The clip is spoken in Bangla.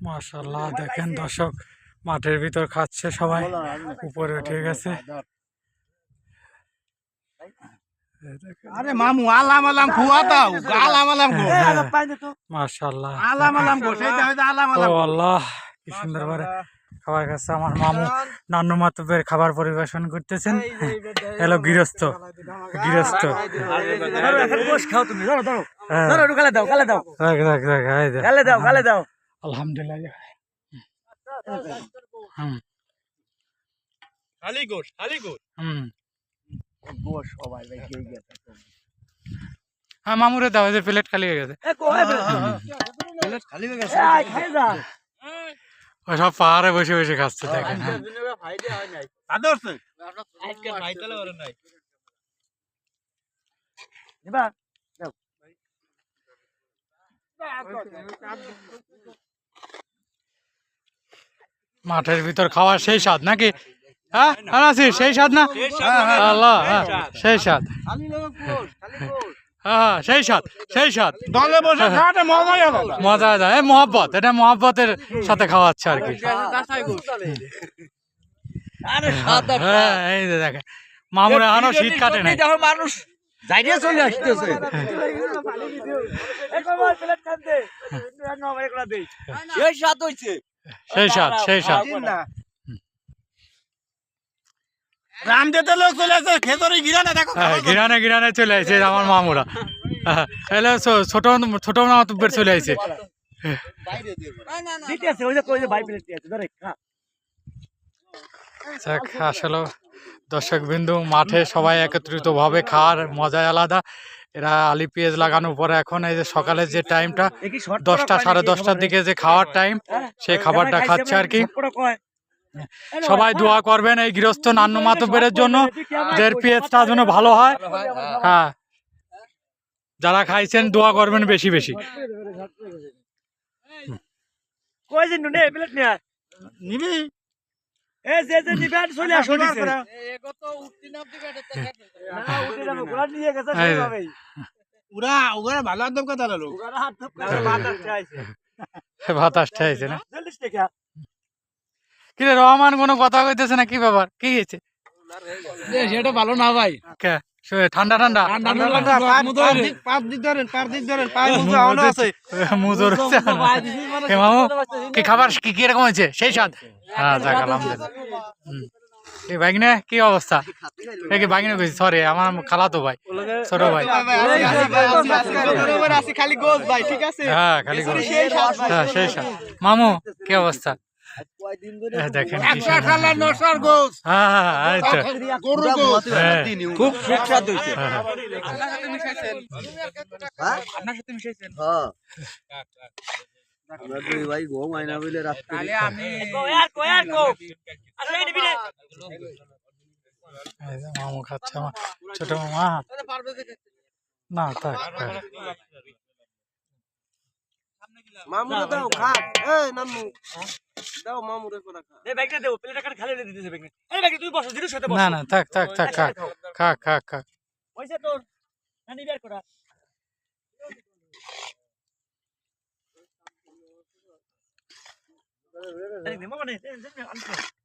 মাশাল্লাহ দেখেন দর্শক মাঠের ভিতর খাচ্ছে সবাই উপরে উঠে গেছে আরে মামু আলাম আলাম খুয়া দাও আলাম আলাম গো মাশাল্লাহ আলাম আলাম গো সেইটা হইতো আলাম আলাম আল্লাহ কি সুন্দর করে খাবার খাচ্ছে আমার মামু নান্নু মাতুবের খাবার পরিবেশন করতেছেন হ্যালো গৃহস্থ গৃহস্থ খাও তুমি ধরো ধরো হ্যাঁ, ধরো দাও দাও দেখ। গালে দাও দাও আলহামদুলিল্লাহ। হুম। খালি গোশ খালি গোশ হুম গোশ সবাই ভাই কে গেছে হ্যাঁ মামুরে দাও যে প্লেট খালি হয়ে গেছে। এ খালি হয়ে গেছে। খাই যা। ও সব পাহাড়ে বসে বসে খাচ্ছে দেখেন হ্যাঁ। মাঠের ভিতর খাওয়ার সেই স্বাদ নাকি? হ্যাঁ আর সেই স্বাদ না? আল্লাহ হ্যাঁ, সেই স্বাদ। খালি গোশ হ্যাঁ হ্যাঁ, সেই স্বাদ সেই স্বাদ। দলে বসে খাওয়াটা মজাই আলাদা। মজা যায় এই মহব্বত এটা মহব্বতের সাথে খাওয়াচ্ছে আর কি। হ্যাঁ এই যে দেখেন মামুর শীত কাটে নাই। মানুষ যাইতে চলে আসতেছে। সেই স্বাদ হইছে। সেই স্বাদ সেই স্বাদ রাম লোক চলে আসে খেতরে গিরানে দেখো হ্যাঁ গিরানে গিরানে চলে আসে আমার মামুরা। হ্যাঁ, এলে ছোট ছোট মাতুব্বের চলে আসছে দিতেছে ওই যে কই যে ভাই প্লেট দিতেছে ধরে যাক আসলে দর্শক বিন্দু মাঠে সবাই একত্রিত ভাবে খাওয়ার মজাই আলাদা এরা আলি পেঁয়াজ লাগানোর পরে এখন এই যে সকালের যে টাইমটা দশটা সাড়ে দশটার দিকে যে খাওয়ার টাইম সেই খাবারটা খাচ্ছে আর কি সবাই দোয়া করবেন এই গৃহস্থ নান্ন মাতব্বের জন্য যে পেঁয়াজটা যেন ভালো হয় হ্যাঁ যারা খাইছেন দোয়া করবেন বেশি বেশি নিবি এ যে যে নিবে চলে আসো দিছে না উঠতে যাব ঘোড়া নিয়ে গেছে এই যে। সেইভাবেই ভালো একদম কথা হলো ঘোড়া হাত ধপ করে বাতাস চাইছে। বাতাসটা হয়েছে না? চল্লিশ টাকা কি রে রহমান কোনো কথা কইতেছে না? কি ব্যাপার? কি হয়েছে? সেটা ভালো না ভাই। কে? ঠান্ডা ঠান্ডা? পাঁচ ধরেন পাঁচ দিক ধরেন পাঁচ মুজো আছে। মুজোর হচ্ছে কি খাবার কি কি রকম হয়েছে? সেই স্বাদ। হ্যাঁ যাক আলহামদুলিল্লাহ। ভাগিনে কি অবস্থা? কি ভাগিনে কইছি? সরি আমার খালাতো ভাই ছোট ভাই। খালি গোস ভাই ঠিক আছে? হ্যাঁ খালি হ্যাঁ সেই মামু কি অবস্থা? দেখেন কি একটা সুন্দর। খালা নশার গোস হ্যাঁ হ্যাঁ হ্যাঁ, হ্যাঁ, খুব সুস্বাদু হইছে। হ্যাঁ, হ্যাঁ। আপনার সাথে মিশাইছেন? আমরা দুই ভাই বলে রাত তাহলে আমি আর এই যে মামু খাচ্ছে আমার ছোট মামা। না থাক থাক। মামুরে দাও খা এই নামু দাও মামুরে করে খা এই ব্যাগটা দেও প্লেটটা কাট খালি দিতেছে ব্যাগ এই ব্যাগ তুই বসো জিরুর সাথে বসো। না না থাক থাক থাক। খাক খাক খাক খাক পয়সা তোর না নিবি আর করা 哎，你慢慢的，这这边安全。